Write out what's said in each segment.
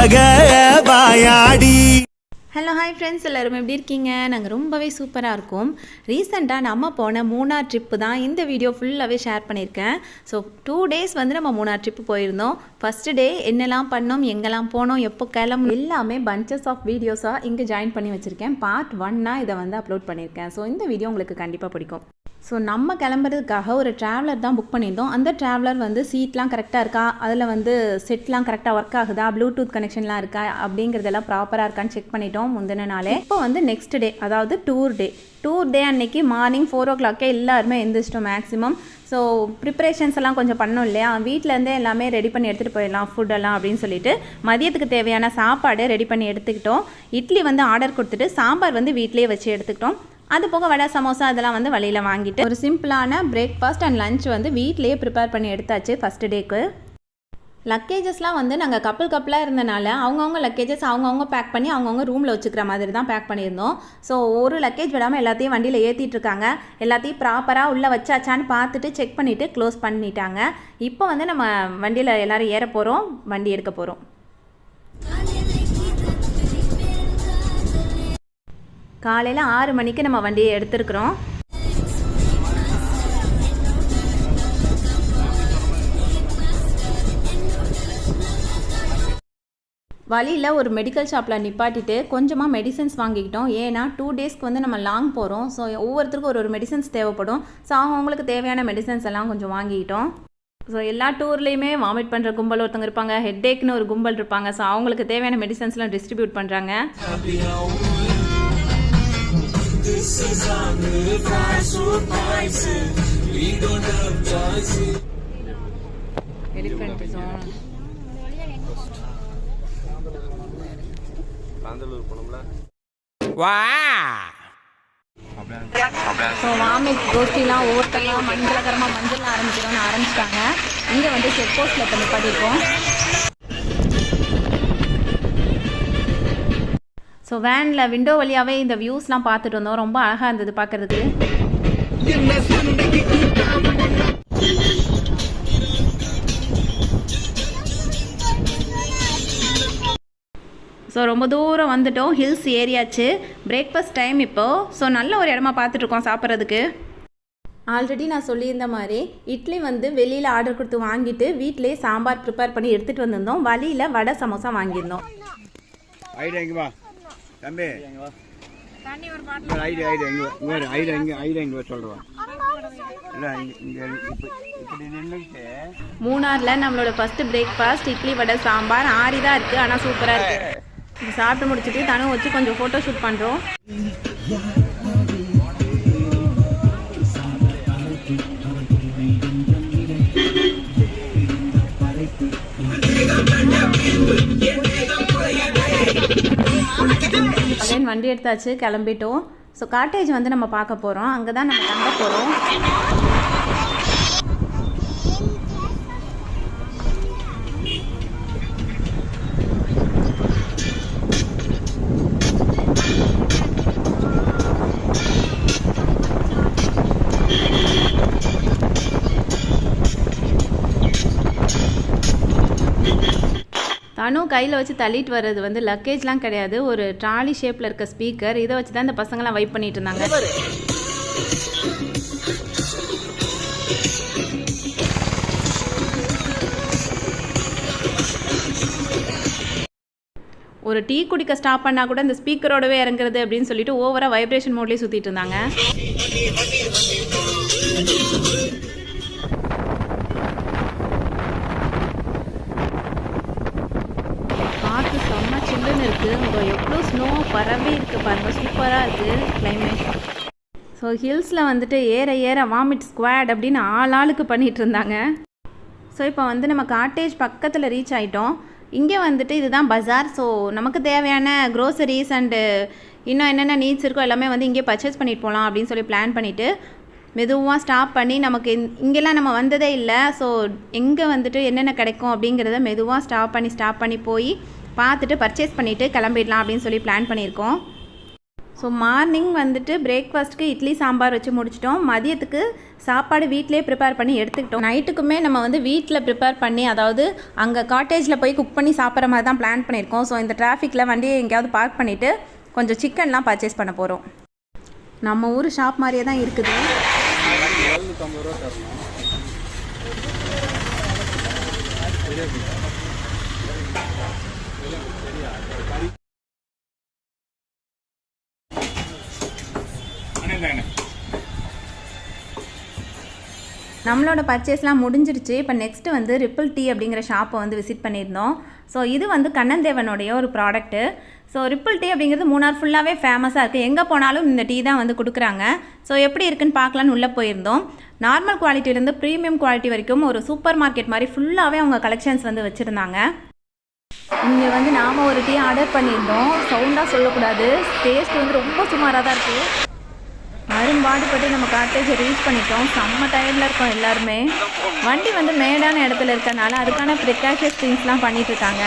உலக வாயாடி. Hello hi friends எல்லோரும் எப்படி இருக்கீங்க? நாங்கள் ரொம்பவே சூப்பராக இருக்கோம். ரீசெண்டாக நம்ம போன மூணார் ட்ரிப்பு தான் இந்த வீடியோ ஃபுல்லாகவே ஷேர் பண்ணியிருக்கேன். ஸோ டூ டேஸ் வந்து நம்ம மூணார் ட்ரிப்பு போயிருந்தோம். ஃபஸ்ட்டு டே என்னெல்லாம் பண்ணோம் எங்கெல்லாம் போனோம் எப்போ கிளம்பு எல்லாமே பஞ்சஸ் ஆஃப் வீடியோஸாக இங்கே ஜாயின் பண்ணி வச்சுருக்கேன். பார்ட் ஒன்னாக இதை வந்து அப்லோட் பண்ணியிருக்கேன். ஸோ இந்த வீடியோ உங்களுக்கு கண்டிப்பாக பிடிக்கும். ஸோ நம்ம கிளம்புறதுக்காக ஒரு ட்ராவலர் தான் புக் பண்ணியிருந்தோம். அந்த ட்ராவலர் வந்து சீட்லாம் கரெக்டாக இருக்கா? அதில் வந்து செட்லாம் கரெக்டாக ஒர்க் ஆகுதா? ப்ளூடூத் கனெக்ஷன்லாம் இருக்கா? அப்படிங்கிறதெல்லாம் ப்ராப்பராக இருக்கான்னு செக் பண்ணிட்டோம் முந்தின நாளே. இப்போ வந்து நெக்ஸ்ட் டே அதாவது டூர் டே டூர் டே அன்னைக்கு மார்னிங் ஃபோர் ஓ கிளாக்கே எல்லாருமே எழுந்திரிச்சிட்டோம் மேக்ஸிமம் ஸோ ப்ரிப்பரேஷன்ஸ் எல்லாம் கொஞ்சம் பண்ணோம் இல்லையா? வீட்டிலேருந்தே எல்லாமே ரெடி பண்ணி எடுத்துகிட்டு போயிடலாம் ஃபுட்டெல்லாம் அப்படின்னு சொல்லிட்டு மதியத்துக்கு தேவையான சாப்பாடு ரெடி பண்ணி எடுத்துக்கிட்டோம். இட்லி வந்து ஆர்டர் கொடுத்துட்டு சாம்பார் வந்து வீட்டிலேயே வச்சு எடுத்துக்கிட்டோம். அது போக வடை சமோசா இதெல்லாம் வந்து வழியில் வாங்கிட்டு ஒரு சிம்பிளான பிரேக்ஃபாஸ்ட் அண்ட் லஞ்ச் வந்து வீட்லேயே ப்ரிப்பேர் பண்ணி எடுத்தாச்சு ஃபஸ்ட் டேக்கு லக்கேஜஸ்லாம் வந்து நாங்கள் கப்பல் கப்பலாக இருந்தனால அவங்கவுங்க லக்கேஜஸ் அவங்கவுங்க பேக் பண்ணி அவங்கவுங்க ரூமில் வச்சுக்கிற மாதிரி தான் பேக் பண்ணியிருந்தோம். ஸோ ஒரு லக்கேஜ் விடாமல் எல்லாத்தையும் வண்டியில் ஏற்றிட்டு இருக்காங்க. எல்லாத்தையும் ப்ராப்பராக உள்ளே வச்சாச்சான்னு பார்த்துட்டு செக் பண்ணிவிட்டு க்ளோஸ் பண்ணிட்டாங்க. இப்போ வந்து நம்ம வண்டியில் எல்லோரும் ஏற போகிறோம் வண்டி எடுக்க போகிறோம் காலையில் ஆறு மணிக்கு நம்ம வண்டியை எடுத்துருக்குறோம். வழியில் ஒரு மெடிக்கல் ஷாப்பில் நிப்பாட்டிட்டு கொஞ்சமாக மெடிசன்ஸ் வாங்கிக்கிட்டோம். ஏன்னா டூ டேஸ்க்கு வந்து நம்ம லாங் போகிறோம் ஸோ ஒவ்வொருத்தருக்கும் ஒரு ஒரு மெடிசன்ஸ் தேவைப்படும். ஸோ அவங்கவுங்களுக்கு தேவையான மெடிசன்ஸ் எல்லாம் கொஞ்சம் வாங்கிக்கிட்டோம். ஸோ எல்லா டூர்லேயுமே வாமிட் பண்ணுற கும்பல் ஒருத்தவங்க இருப்பாங்க. ஹெட்டேக்னு ஒரு கும்பல் இருப்பாங்க. ஸோ அவங்களுக்கு தேவையான மெடிசன்ஸ்லாம் டிஸ்ட்ரிபியூட் பண்ணுறாங்க எலிஃபென்ட் ஜோன் காந்தலூர் போனோம்ல ஸோ வாமிட் கோஷ்டிலாம் ஒவ்வொருத்தெல்லாம் மஞ்சளகரமாக மஞ்சள் ஆரம்பிக்கிறோம்னு ஆரம்பிச்சிட்டாங்க இங்கே வந்து செக் போஸ்ட்டில் இப்போ நிப்பாட்டியிருக்கோம் ஸோ வேனில் விண்டோ வழியாகவே இந்த வியூஸ்லாம் பார்த்துட்டு வந்தோம். ரொம்ப அழகாக இருந்தது பார்க்குறதுக்கு. ஸோ ரொம்ப தூரம் வந்துட்டோம். ஹில்ஸ் ஏரியாச்சு பிரேக்ஃபாஸ்ட் டைம் இப்போது ஸோ நல்ல ஒரு இடமா பார்த்துட்ருக்கோம் சாப்பிட்றதுக்கு. ஆல்ரெடி நான் சொல்லியிருந்த மாதிரி இட்லி வந்து வெளியில் ஆர்டர் கொடுத்து வாங்கிட்டு வீட்டிலே சாம்பார் ப்ரிப்பேர் பண்ணி எடுத்துகிட்டு வந்திருந்தோம். வழியில் வடை சமோசா வாங்கியிருந்தோம். தம்பி. இங்க இங்க நின்றுட்டு மூணாரில் நம்மளோட ஃபஸ்ட்டு பிரேக்ஃபாஸ்ட் இட்லி வடை சாம்பார். ஆறி தான் இருக்குது ஆனால் சூப்பராக இருக்குது இது சாப்பிட்டு முடிச்சுட்டு தனு வச்சு கொஞ்சம் ஃபோட்டோ ஷூட் பண்ணுறோம் அகைன் வண்டி எடுத்தாச்சு கிளம்பிட்டோம். ஸோ காட்டேஜ் வந்து நம்ம பார்க்க போகிறோம் அங்கே தான் நம்ம தங்க போகிறோம் தனு கையில் வச்சு தள்ளிட்டு வர்றது வந்து லக்கேஜ்லாம் கிடையாது. ஒரு ட்ராலி ஷேப்பில் இருக்க ஸ்பீக்கர் இதை வச்சு தான் இந்த பசங்களாம் வைப் பண்ணிட்டு இருந்தாங்க. ஒரு டீ குடிக்க ஸ்டாப் பண்ணால் கூட இந்த ஸ்பீக்கரோடவே இறங்குறது அப்படின்னு சொல்லிட்டு ஓவராக வைப்ரேஷன் மோட்லேயே சுற்றிட்டு இருந்தாங்க. செம்ம சில்லுன்னு இருக்குது அங்கே எவ்வளோ ஸ்னோ பரவே இருக்குது பாருங்கள் சூப்பராக இருக்குது கிளைமேட் ஸோ ஹில்ஸில் வந்துட்டு ஏற ஏற வாமிட் ஸ்குவாட் அப்படின்னு ஆள் ஆளுக்கு பண்ணிகிட்டு இருந்தாங்க. ஸோ இப்போ வந்து நம்ம காட்டேஜ் பக்கத்தில் ரீச் ஆகிட்டோம் இங்கே வந்துட்டு இதுதான் பஜார் ஸோ நமக்கு தேவையான க்ரோசரிஸ் அண்டு இன்னும் என்னென்ன நீட்ஸ் இருக்கோ எல்லாமே வந்து இங்கே பர்ச்சேஸ் பண்ணிட்டு போகலாம் அப்படின்னு சொல்லி பிளான் பண்ணிவிட்டு மெதுவாக ஸ்டாப் பண்ணி நமக்கு இந்- இங்கெல்லாம் நம்ம வந்ததே இல்லை. ஸோ எங்கே வந்துட்டு என்னென்ன கிடைக்கும் அப்படிங்கிறத மெதுவாக ஸ்டாப் பண்ணி ஸ்டாப் பண்ணி போய் பார்த்துட்டு பர்ச்சேஸ் பண்ணிவிட்டு கிளம்பிடலாம் அப்படின்னு சொல்லி பிளான் பண்ணியிருக்கோம். ஸோ மார்னிங் வந்துட்டு பிரேக்ஃபாஸ்ட்டுக்கு இட்லி சாம்பார் வச்சு முடிச்சிட்டோம். மதியத்துக்கு சாப்பாடு வீட்டிலே ப்ரிப்பேர் பண்ணி எடுத்துக்கிட்டோம். நைட்டுக்குமே நம்ம வந்து வீட்டில் ப்ரிப்பேர் பண்ணி அதாவது அங்கே காட்டேஜில் போய் குக் பண்ணி சாப்பிட்ற மாதிரி தான் பிளான் பண்ணியிருக்கோம். ஸோ இந்த டிராஃபிக்கில் வண்டியை எங்கேயாவது பார்க் பண்ணிவிட்டு கொஞ்சம் சிக்கன்லாம் பர்ச்சேஸ் பண்ண போகிறோம் நம்ம ஊர் ஷாப் மாதிரியே தான் இருக்குது. நம்மளோட பர்ச்சேஸ்லாம் முடிஞ்சிருச்சு. இப்போ நெக்ஸ்ட்டு வந்து ரிப்பிள் டீ அப்படிங்கிற ஷாப்பை வந்து விசிட் பண்ணியிருந்தோம். ஸோ இது வந்து கண்ணந்தேவனுடைய ஒரு ப்ராடக்ட்டு ஸோ ரிப்பிள் டீ அப்படிங்கிறது மூணார் ஃபுல்லாகவே ஃபேமஸாக இருக்குது எங்கே போனாலும் இந்த டீ தான் வந்து கொடுக்குறாங்க. ஸோ எப்படி இருக்குன்னு பார்க்கலான்னு உள்ளே போயிருந்தோம். நார்மல் குவாலிட்டிலேருந்து ப்ரீமியம் குவாலிட்டி வரைக்கும் ஒரு சூப்பர் மார்க்கெட் மாதிரி ஃபுல்லாகவே அவங்க கலெக்ஷன்ஸ் வந்து வச்சுருந்தாங்க. இங்கே வந்து நாம் ஒரு டீ ஆர்டர் பண்ணியிருந்தோம். சவுண்டாக சொல்லக்கூடாது. டேஸ்ட் வந்து ரொம்ப சுமாராக தான் இருக்குது அரும்பாடுபட்டு நம்ம காட்டேஜை ரீச் பண்ணிட்டோம். செம்ம டயர்டில் இருக்கோம் எல்லாருமே. வண்டி வந்து மேடான இடத்துல இருக்கனால அதுக்கான ப்ரிகாஷன்ஸ் திங்ஸ்லாம் பண்ணிட்டு இருக்காங்க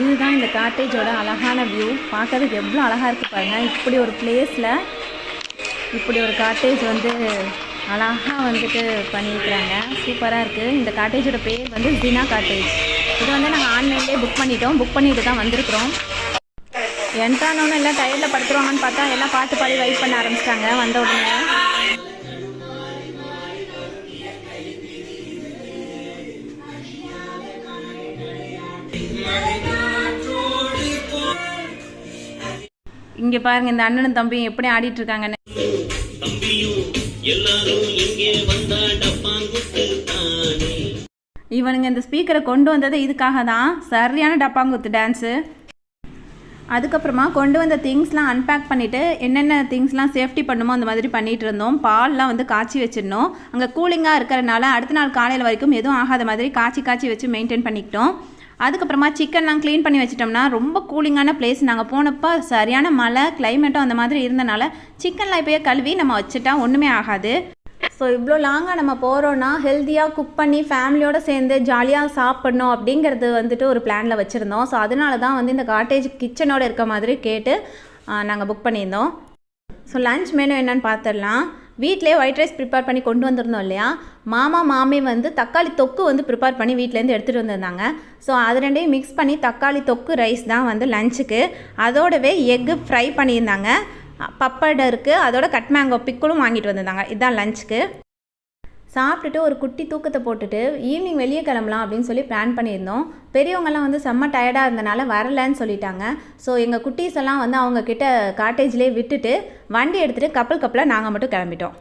இதுதான் இந்த காட்டேஜோட அழகான வியூ பார்க்கறதுக்கு எவ்வளோ அழகாக இருக்குது பாருங்கள் இப்படி ஒரு பிளேஸில் இப்படி ஒரு காட்டேஜ் வந்து அழகாக வந்துட்டு பண்ணியிருக்கிறாங்க. சூப்பராக இருக்குது இந்த காட்டேஜோட பேர் வந்து ஜினா காட்டேஜ் இது வந்து நாங்கள் ஆன்லைன்லேயே புக் பண்ணிட்டோம். புக் பண்ணிட்டு தான் வந்திருக்கிறோம். என்ட்ரானோன்னு எல்லாம் டயர்டில் படுத்துருவாங்கன்னு பார்த்தா எல்லாம் பாட்டு பாடி வெயிட் பண்ண ஆரம்பிச்சிட்டாங்க வந்த உடனே. இங்கே பாருங்க இந்த அண்ணனும் தம்பியும் எப்படி ஆடிட்டு இருக்காங்கன்னு இவனுங்க இந்த ஸ்பீக்கரை கொண்டு வந்தது இதுக்காக தான் சரியான டப்பாங்குத்து டான்ஸு அதுக்கப்புறமா கொண்டு வந்த திங்ஸ்லாம் அன்பேக் பண்ணிவிட்டு என்னென்ன திங்ஸ்லாம் சேஃப்டி பண்ணுமோ அந்த மாதிரி பண்ணிகிட்டு இருந்தோம். பால்லாம் வந்து காய்ச்சி வச்சிருந்தோம் அங்கே கூலிங்காக இருக்கிறனால அடுத்த நாள் காலையில் வரைக்கும் எதுவும் ஆகாத மாதிரி காய்ச்சி காய்ச்சி வச்சு மெயின்டைன் பண்ணிக்கிட்டோம். அதுக்கப்புறமா சிக்கன்லாம் க்ளீன் பண்ணி வச்சிட்டோம்னா ரொம்ப கூலிங்கான பிளேஸ் நாங்கள் போனப்போ சரியான மழை கிளைமேட்டும் அந்த மாதிரி இருந்தனால சிக்கன்லாம் இப்போயே கழுவி நம்ம வச்சுட்டா ஒன்றுமே ஆகாது. ஸோ இவ்வளோ லாங்காக நம்ம போகிறோன்னா ஹெல்த்தியாக குக் பண்ணி ஃபேமிலியோடு சேர்ந்து ஜாலியாக சாப்பிட்ணும் அப்படிங்கிறது வந்துட்டு ஒரு பிளானில் வச்சுருந்தோம். ஸோ அதனால தான் வந்து இந்த காட்டேஜ் கிச்சனோட இருக்க மாதிரி கேட்டு நாங்கள் புக் பண்ணியிருந்தோம். ஸோ லன்ச் மெனு என்னன்னு பார்த்துடலாம் வீட்டிலே ஒயிட் ரைஸ் ப்ரிப்பேர் பண்ணி கொண்டு வந்திருந்தோம் இல்லையா? மாமா மாமி வந்து தக்காளி தொக்கு வந்து ப்ரிப்பேர் பண்ணி வீட்டிலேருந்து எடுத்துகிட்டு வந்திருந்தாங்க. ஸோ அது ரெண்டையும் மிக்ஸ் பண்ணி தக்காளி தொக்கு ரைஸ் தான் வந்து லஞ்சுக்கு அதோடவே எக்கு ஃப்ரை பண்ணியிருந்தாங்க. பப்படை இருக்குது அதோட கட் மேங்கோ பிக்குளும் வாங்கிட்டு வந்திருந்தாங்க. இதுதான் லஞ்சுக்கு சாப்பிட்டுட்டு ஒரு குட்டி தூக்கத்தை போட்டுட்டு ஈவினிங் வெளியே கிளம்பலாம் அப்படின்னு சொல்லி பிளான் பண்ணியிருந்தோம். பெரியவங்கெல்லாம் வந்து செம்ம டயர்டாக இருந்தனால வரலன்னு சொல்லிட்டாங்க. ஸோ எங்கள் குட்டீஸ் எல்லாம் வந்து அவங்கக்கிட்ட காட்டேஜ்லேயே விட்டுட்டு வண்டி எடுத்துகிட்டு கப்பல் கப்பலாக நாங்கள் மட்டும் கிளம்பிட்டோம்.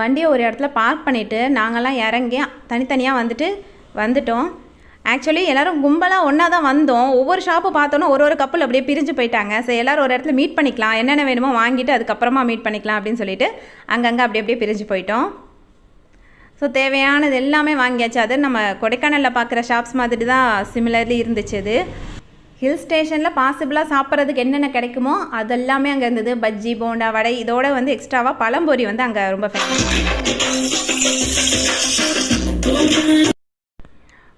வண்டியை ஒரு இடத்துல பார்க் பண்ணிவிட்டு நாங்கள்லாம் இறங்கி தனித்தனியாக வந்துட்டு வந்துட்டோம். ஆக்சுவலி எல்லோரும் கும்பலாக ஒன்றா தான் வந்தோம். ஒவ்வொரு ஷாப்பு பார்த்தோன்னா ஒரு ஒரு கப்பல் அப்படியே பிரிஞ்சு போயிட்டாங்க. ஸோ எல்லோரும் ஒரு இடத்துல மீட் பண்ணிக்கலாம். என்னென்ன வேணுமோ வாங்கிட்டு அதுக்கப்புறமா மீட் பண்ணிக்கலாம் அப்படின்னு சொல்லிட்டு அங்கங்கே அப்படியே அப்படியே பிரிஞ்சு போயிட்டோம். ஸோ தேவையானது எல்லாமே வாங்கியாச்சு. அது நம்ம கொடைக்கானலில் பார்க்குற ஷாப்ஸ் மாதிரி தான் சிமிலர்லி இருந்துச்சு அது ஹில் ஸ்டேஷனில் பாசிபிளாக சாப்பிட்றதுக்கு என்னென்ன கிடைக்குமோ அதெல்லாமே அங்கே இருந்தது. பஜ்ஜி போண்டா வடை இதோட வந்து எக்ஸ்ட்ராவாக பழம்பொரி வந்து அங்கே ரொம்ப ஃபேமஸ்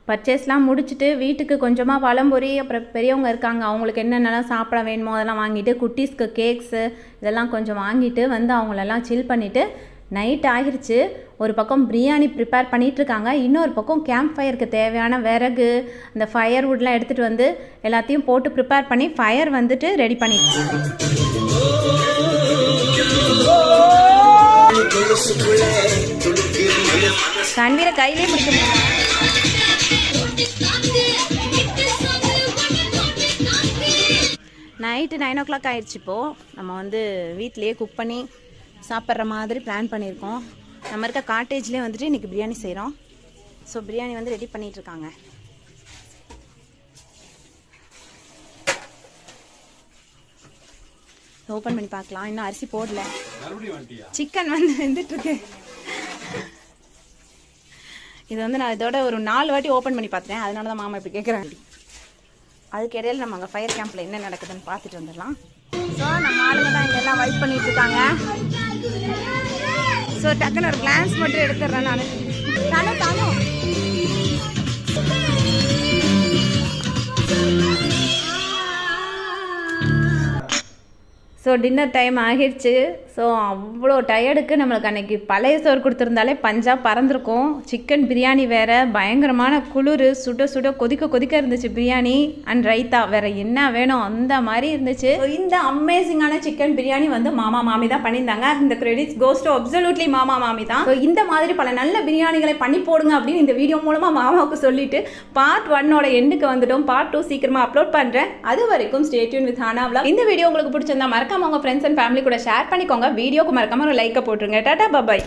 பர்ச்சேஸ்லாம் முடிச்சுட்டு வீட்டுக்கு கொஞ்சமாக பழம்பொரி அப்புறம் பெரியவங்க இருக்காங்க அவங்களுக்கு என்னென்னலாம் சாப்பிட வேணுமோ அதெல்லாம் வாங்கிட்டு குட்டீஸ்க்கு கேக்ஸு இதெல்லாம் கொஞ்சம் வாங்கிட்டு வந்து அவங்களெல்லாம் சில் பண்ணிவிட்டு நைட் ஆகிருச்சு. ஒரு பக்கம் பிரியாணி ப்ரிப்பேர் பண்ணிகிட்ருக்காங்க இன்னொரு பக்கம் கேம்ப் ஃபயருக்கு தேவையான விறகு அந்த ஃபயர் வுட்லாம் எடுத்துகிட்டு வந்து எல்லாத்தையும் போட்டு ப்ரிப்பேர் பண்ணி ஃபயர் வந்துட்டு ரெடி பண்ணிட்டு தண்ணீரை கையிலே பிடிக்க நைட்டு நைன் ஓ கிளாக் ஆயிடுச்சு இப்போது நம்ம வந்து வீட்டிலேயே குக் பண்ணி சாப்பிட்ற மாதிரி பிளான் பண்ணியிருக்கோம். நம்ம இருக்க காட்டேஜ்லேயே வந்துட்டு இன்றைக்கி பிரியாணி செய்கிறோம் ஸோ பிரியாணி வந்து ரெடி பண்ணிட்டு இருக்காங்க ஓப்பன் பண்ணி பார்க்கலாம். இன்னும் அரிசி போடல. சிக்கன் வந்து வெந்துட்டு இருக்கு இது வந்து நான் இதோட ஒரு நாலு வாட்டி ஓப்பன் பண்ணி பார்த்தேன் அதனால தான் மாமா இப்படி கேட்குறாங்க அதுக்கு இடையில நம்ம அங்கே ஃபயர் கேம்பில் என்ன நடக்குதுன்னு பார்த்துட்டு வந்துடலாம். ஸோ நம்ம ஆளுங்க தான் இங்கே எல்லாம் வெயிட் பண்ணிட்டு இருக்காங்க. ஸோ டக்குன்னு ஒரு கிளான்ஸ் மட்டும் எடுத்துடுறேன் நான். தானோ தானோ ஸோ டின்னர் டைம் ஆகிடுச்சு ஸோ அவ்வளோ டயர்டுக்கு நம்மளுக்கு அன்றைக்கி பழைய சோறு கொடுத்துருந்தாலே பஞ்சாக பறந்துருக்கும். சிக்கன் பிரியாணி வேறு பயங்கரமான குளிர் சுட சுட கொதிக்க கொதிக்க இருந்துச்சு பிரியாணி அண்ட் ரைத்தா. வேறு என்ன வேணும்? அந்த மாதிரி இருந்துச்சு. இந்த அமேசிங்கான சிக்கன் பிரியாணி வந்து மாமா மாமி தான் பண்ணியிருந்தாங்க. இந்த கிரெடிட்ஸ் கோஸ்ட் அப்சல்யூட்லி மாமா மாமி தான். ஸோ இந்த மாதிரி பல நல்ல பிரியாணிகளை பண்ணி போடுங்க அப்படின்னு இந்த வீடியோ மூலமாக மாமாவுக்கு சொல்லிட்டு பார்ட் ஒன்னோட எண்டுக்கு வந்துட்டோம். பார்ட் டூ சீக்கிரமாக அப்லோட் பண்ணுறேன் அது வரைக்கும் ஸ்டேட்யூன் வித் ஹானா இந்த வீடியோ உங்களுக்கு பிடிச்சிருந்தா மறக்காம உங்க ஃப்ரெண்ட்ஸ் அண்ட் ஃபேமிலி கூட ஷேர் பண்ணிக்கோங்க. வீடியோக்கு மறக்காம ஒரு லைக்கை போட்டுருங்க. டாடா பபாய்